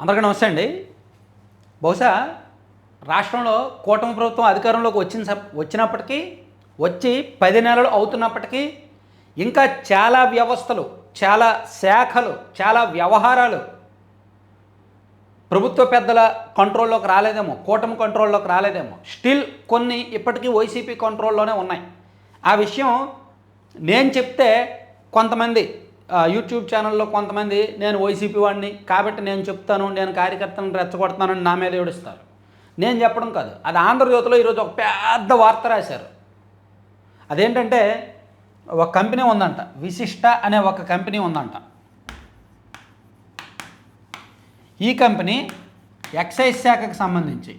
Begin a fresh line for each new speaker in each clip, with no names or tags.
అందరికీ నమస్తే అండి. బహుశా రాష్ట్రంలో కూటమి ప్రభుత్వం అధికారంలోకి వచ్చిన సప్- వచ్చినప్పటికీ వచ్చి పది నెలలు అవుతున్నప్పటికీ ఇంకా చాలా వ్యవస్థలు చాలా శాఖలు చాలా వ్యవహారాలు ప్రభుత్వ పెద్దల కంట్రోల్లోకి రాలేదేమో కూటమి కంట్రోల్లోకి రాలేదేమో. స్టిల్ కొన్ని ఇప్పటికీ వైసీపీ కంట్రోల్లోనే ఉన్నాయి. ఆ విషయం నేను చెప్తే కొంతమంది యూట్యూబ్ ఛానల్లో కొంతమంది నేను వైసీపీ వాడిని కాబట్టి నేను చెప్తాను నేను కార్యకర్తలను రెచ్చగొడతానని నా మీద ఏడుస్తారు. నేను చెప్పడం కాదు. అది ఆంధ్రజ్యోతిలో ఈరోజు ఒక పెద్ద వార్త రాశారు. అదేంటంటే ఒక కంపెనీ ఉందంట. విశిష్ట అనే ఒక కంపెనీ ఉందంట. ఈ కంపెనీ ఎక్సైజ్ శాఖకు సంబంధించి.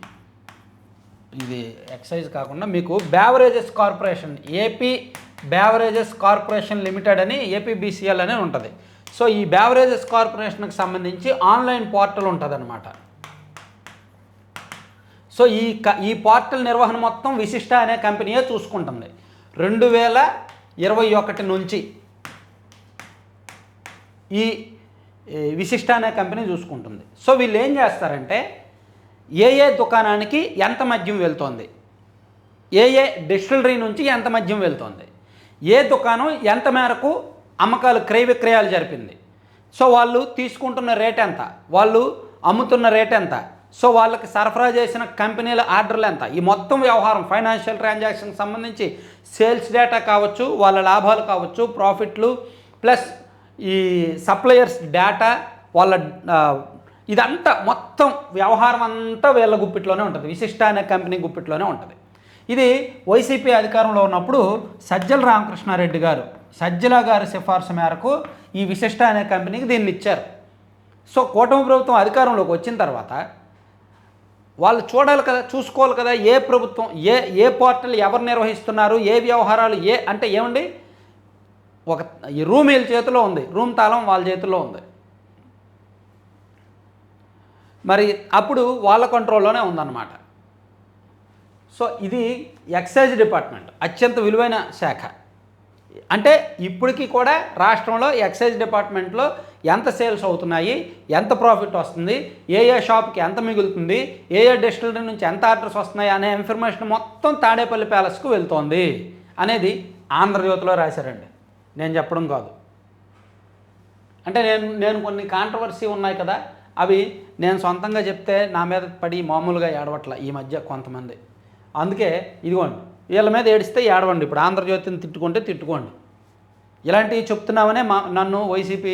ఇది ఎక్సైజ్ కాకుండా మీకు beverages corporation AP beverages corporation limited అని ఏపీబీసీఎల్ అని ఉంటుంది. సో ఈ బ్యావరేజెస్ కార్పొరేషన్కి సంబంధించి ఆన్లైన్ పోర్టల్ ఉంటుంది సో ఈ క ఈ పోర్టల్ నిర్వహణ మొత్తం విశిష్ట అనే కంపెనీయే చూసుకుంటుంది. రెండు వేల ఇరవై ఒకటి నుంచి ఈ ఈ విశిష్ట అనే కంపెనీ చూసుకుంటుంది. సో వీళ్ళు ఏం చేస్తారంటే ఏ ఏ దుకాణానికి ఎంత మద్యం వెళ్తోంది? ఏ ఏ డిస్టిలరీ నుంచి ఎంత మద్యం వెళ్తోంది? ఏ దుకాణం ఎంత మేరకు అమ్మకాలు క్రయ విక్రయాలు జరిపింది? సో వాళ్ళు తీసుకుంటున్న రేట్ ఎంత? వాళ్ళు అమ్ముతున్న రేట్ ఎంత? సో వాళ్ళకి సరఫరా చేసిన కంపెనీల ఆర్డర్లు ఎంత? ఈ మొత్తం వ్యవహారం ఫైనాన్షియల్ ట్రాన్సాక్షన్కి సంబంధించి సేల్స్ డేటా కావచ్చు వాళ్ళ లాభాలు కావచ్చు ప్రాఫిట్లు ప్లస్ ఈ సప్లయర్స్ డేటా వాళ్ళ ఇదంతా మొత్తం వ్యవహారం అంతా వీళ్ళ గుప్పిట్లోనే ఉంటుంది. విశిష్ట అనే కంపెనీ గుప్పిట్లోనే ఉంటుంది. ఇది వైసీపీ అధికారంలో ఉన్నప్పుడు సజ్జల రామకృష్ణారెడ్డి గారు సజ్జల గారి సిఫార్సు మేరకు ఈ విశిష్ట అనే కంపెనీకి దీన్ని ఇచ్చారు. సో కూటమి ప్రభుత్వం అధికారంలోకి వచ్చిన తర్వాత వాళ్ళు చూడాలి కదా చూసుకోవాలి కదా ఏ ప్రభుత్వం ఏ ఏ పోర్టల్ ఎవరు నిర్వహిస్తున్నారు ఏ వ్యవహారాలు ఏ అంటే ఏమండి? ఒక ఈ రూమ్ వీళ్ళ చేతిలో ఉంది రూమ్ తాళం వాళ్ళ చేతిలో ఉంది. మరి అప్పుడు వాళ్ళ కంట్రోల్లోనే ఉందన్నమాట. సో ఇది ఎక్సైజ్ డిపార్ట్మెంట్ అత్యంత విలువైన శాఖ. అంటే ఇప్పటికీ కూడా రాష్ట్రంలో ఎక్సైజ్ డిపార్ట్మెంట్లో ఎంత సేల్స్ అవుతున్నాయి ఎంత ప్రాఫిట్ వస్తుంది ఏ ఏ షాప్కి ఎంత మిగులుతుంది ఏ ఏ డిస్టిలరీ నుంచి ఎంత ఆర్డర్స్ వస్తున్నాయి అనే ఇన్ఫర్మేషన్ మొత్తం తాడేపల్లి ప్యాలెస్కు వెళ్తోంది అనేది ఆంధ్రజ్యోతిలో రాశారండి. నేను చెప్పడం కాదు. అంటే నేను నేను కొన్ని కాంట్రవర్సీ ఉన్నాయి కదా అవి నేను సొంతంగా చెప్తే నా మీద పడి మామూలుగా ఏడవట్ల ఈ మధ్య కొంతమంది. అందుకే ఇదిగోండి వీళ్ళ మీద ఏడిస్తే ఏడవండి ఇప్పుడు. ఆంధ్రజ్యోతిని తిట్టుకుంటే తిట్టుకోండి. ఇలాంటివి చెప్తున్నామనే మా నన్ను వైసీపీ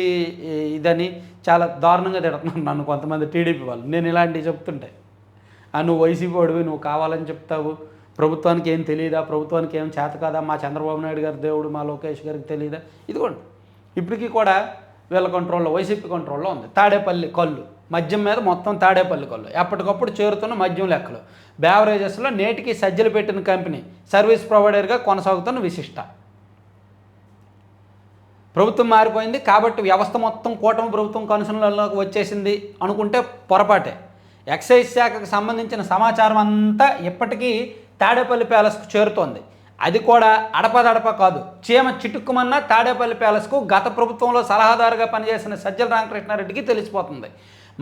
ఇదని చాలా దారుణంగా తిడుతున్నారు నన్ను కొంతమంది టీడీపీ వాళ్ళు. నేను ఇలాంటివి చెప్తుంటే. ఆ నువ్వు వైసీపీ వాడివి నువ్వు కావాలని చెప్తావు. ప్రభుత్వానికి ఏం తెలియదా ప్రభుత్వానికి ఏం చేత కాదా? మా చంద్రబాబు నాయుడు గారి దేవుడు మా లోకేష్ గారికి తెలియదా ఇదిగోండి. ఇప్పటికీ కూడా వీళ్ళ కంట్రోల్లో వైసీపీ కంట్రోల్లో ఉంది. తాడేపల్లి కళ్ళు మద్యం మీద మొత్తం తాడేపల్లి కళ్ళు ఎప్పటికప్పుడు చేరుతున్న మద్యం లెక్కలు. బ్యావరేజెస్లో నేటికి సజ్జలు పెట్టిన కంపెనీ సర్వీస్ ప్రొవైడర్గా కొనసాగుతున్న విశిష్ట. ప్రభుత్వం మారిపోయింది కాబట్టి వ్యవస్థ మొత్తం కూటమి ప్రభుత్వం కనుసనలోకి వచ్చేసింది అనుకుంటే పొరపాటే. ఎక్సైజ్ శాఖకు సంబంధించిన సమాచారం అంతా ఇప్పటికీ తాడేపల్లి ప్యాలెస్కు చేరుతోంది. అది కూడా అడపదడప కాదు. చీమ చిటుక్కుమన్న తాడేపల్లి ప్యాలెస్కు గత ప్రభుత్వంలో సలహాదారుగా పనిచేసిన సజ్జల రామకృష్ణారెడ్డికి తెలిసిపోతుంది.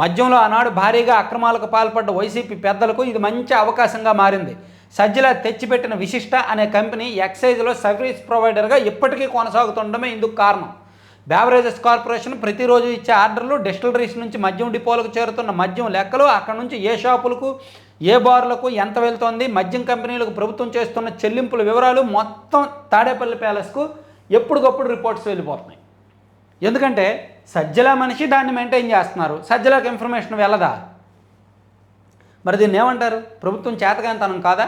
మద్యంలో ఆనాడు భారీగా అక్రమాలకు పాల్పడ్డ వైసీపీ పెద్దలకు ఇది మంచి అవకాశంగా మారింది. సజ్జల తెచ్చిపెట్టిన విశిష్ట అనే కంపెనీ ఎక్సైజ్లో సర్వీస్ ప్రొవైడర్గా ఇప్పటికీ కొనసాగుతుండమే ఇందుకు కారణం. బ్యావరేజెస్ కార్పొరేషన్ ప్రతిరోజు ఇచ్చే ఆర్డర్లు డిస్టిలరీస్ నుంచి మద్యం డిపోలకు చేరుతున్న మద్యం లెక్కలు అక్కడ నుంచి ఏ షాపులకు ఏ బార్లకు ఎంత వెళ్తోంది మద్యం కంపెనీలకు ప్రభుత్వం చేస్తున్న చెల్లింపుల వివరాలు మొత్తం తాడేపల్లి ప్యాలెస్కు ఎప్పటికప్పుడు రిపోర్ట్స్ వెళ్ళిపోతున్నాయి. ఎందుకంటే సజ్జల మనిషి దాన్ని మెయింటైన్ చేస్తున్నారు. సజ్జలకు ఇన్ఫర్మేషన్ వెళ్ళదా? మరి దీన్ని ఏమంటారు? ప్రభుత్వం చేతకాంతనం కాదా?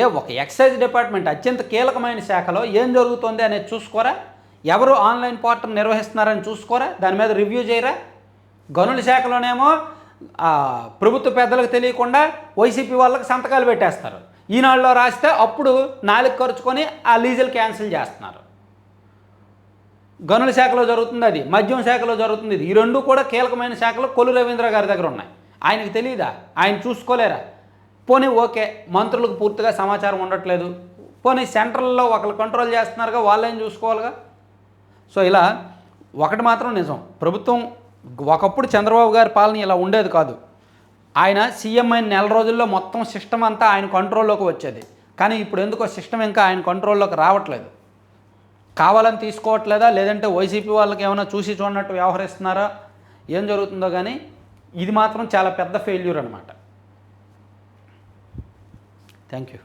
ఏ ఒక ఎక్సైజ్ డిపార్ట్మెంట్ అత్యంత కీలకమైన శాఖలో ఏం జరుగుతుంది అనేది చూసుకోరా? ఎవరు ఆన్లైన్ పోర్టల్ నిర్వహిస్తున్నారని చూసుకోరా? దాని మీద రివ్యూ చేయరా? గనుల శాఖలోనేమో ప్రభుత్వ పెద్దలకు తెలియకుండా వైసీపీ వాళ్ళకి సంతకాలు పెట్టేస్తారు. ఈనాడులో రాస్తే అప్పుడు నాలుగు ఖర్చుకొని ఆ లీజులు క్యాన్సిల్ చేస్తున్నారు. గనుల శాఖలో జరుగుతుంది అది మద్యం శాఖలో జరుగుతుంది ఇది. ఈ రెండు కూడా కీలకమైన శాఖలు కొల్లు రవీంద్ర గారి దగ్గర ఉన్నాయి. ఆయనకి తెలియదా ఆయన చూసుకోలేరా? పోనీ ఓకే మంత్రులకు పూర్తిగా సమాచారం ఉండట్లేదు. పోనీ సెంట్రల్లో ఒకళ్ళు కంట్రోల్ చేస్తున్నారుగా వాళ్ళేం చూసుకోవాలిగా? సో ఇలా ఒకటి మాత్రం నిజం. ప్రభుత్వం ఒకప్పుడు చంద్రబాబు గారి పాలన ఇలా ఉండేది కాదు. ఆయన సీఎం అయిన నెల రోజుల్లో మొత్తం సిస్టమ్ అంతా ఆయన కంట్రోల్లోకి వచ్చేది. కానీ ఇప్పుడు ఎందుకో సిస్టమ్ ఇంకా ఆయన కంట్రోల్లోకి రావట్లేదు. కావాలని తీసుకోవట్లేదా? లేదంటే వైసీపీ వాళ్ళకి ఏమైనా చూసి చూడనట్టు వ్యవహరిస్తున్నారా? ఏం జరుగుతుందో కానీ ఇది మాత్రం చాలా పెద్ద ఫెయిల్యూర్ అనమాట థ్యాంక్ యూ